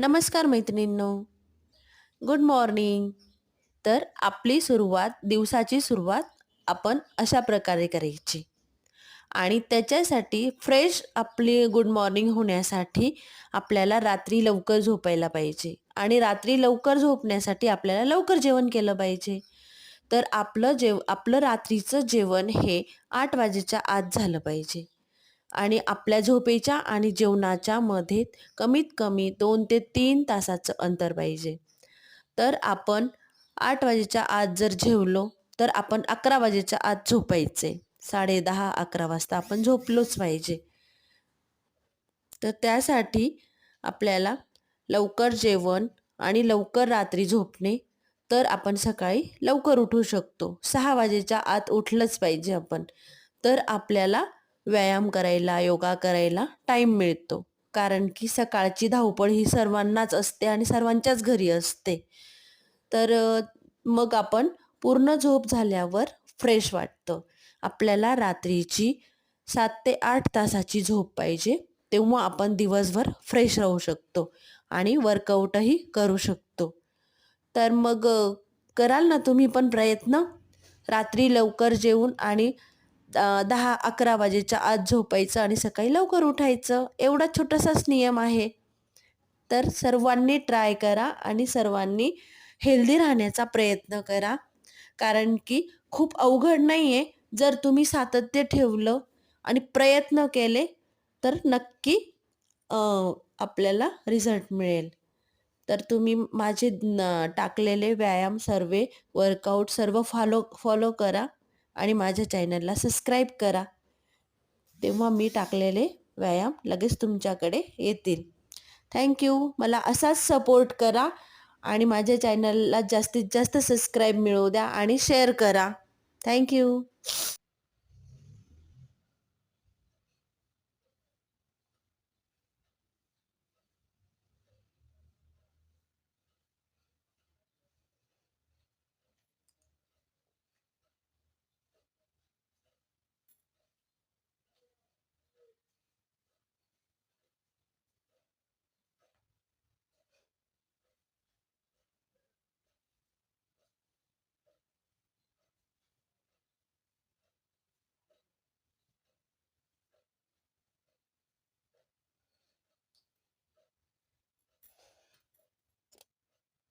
नमस्कार मैत्रिणींनो. Good morning तर आपली सुरुवात दिवसाची सुरुवात आपण अशा प्रकारे करायची. आणि त्याच्यासाठी फ्रेश आपली गुड मॉर्निंग होण्यासाठी आपल्याला रात्री लवकर झोपायला पाहिजे. आणि रात्री लवकर झोपण्यासाठी आपल्याला लवकर जेवण केलं पाहिजे. तर आपलं जेव आपलं रात्रीचं जेवण हे आठ वाजेच्या आत झालं पाहिजे. आणि आपल्या झोपेच्या आणि जेवणाच्या मध्ये कमीत कमी दोन ते तीन तासाचं अंतर पाहिजे. तर आपण आठ वाजेच्या आत जर जेवलो तर आपण अकरा वाजेच्या आत झोपायचे. साडे दहा अकरा वाजता आपण झोपलोच पाहिजे. तर त्यासाठी आपल्याला लवकर जेवण आणि लवकर रात्री झोपणे तर आपण सकाळी लवकर उठू शकतो. सहा वाजेच्या आत उठलंच पाहिजे आपण. तर आपल्याला व्यायाम करायला योगा करायला टाईम मिळतो. कारण की सकाळची धावपळ ही सर्वांनाच असते आणि सर्वांच्याच घरी असते. तर मग आपण पूर्ण झोप झाल्यावर फ्रेश वाटतं. आपल्याला रात्रीची सात ते आठ तासाची झोप पाहिजे तेव्हा आपण दिवसभर फ्रेश राहू शकतो आणि वर्कआउटही करू शकतो. तर मग कराल ना तुम्ही पण प्रयत्न? रात्री लवकर जेवून आणि दहा अकरा वाजेच्या आत झोपायचं आणि सकाळी लवकर उठायचं एवढा छोटासाच नियम आहे. तर सर्वांनी ट्राय करा आणि सर्वांनी हेल्दी राहण्याचा प्रयत्न करा. कारण की खूप अवघड नाही आहे जर तुम्ही सातत्य ठेवलं आणि प्रयत्न केले तर नक्की आपल्याला रिझल्ट मिळेल. तर तुम्ही माझे टाकलेले व्यायाम सर्वे वर्कआउट सर्व फॉलो फॉलो करा. आणि माझ्या चॅनलला सबस्क्राईब करा. तेव्हा मी टाकलेले व्यायाम लगेच तुमच्याकडे येतील. थँक्यू मला असाच सपोर्ट करा आणि माझ्या चॅनलला जास्तीत जास्त सबस्क्राईब मिळवू द्या आणि शेअर करा. थँक्यू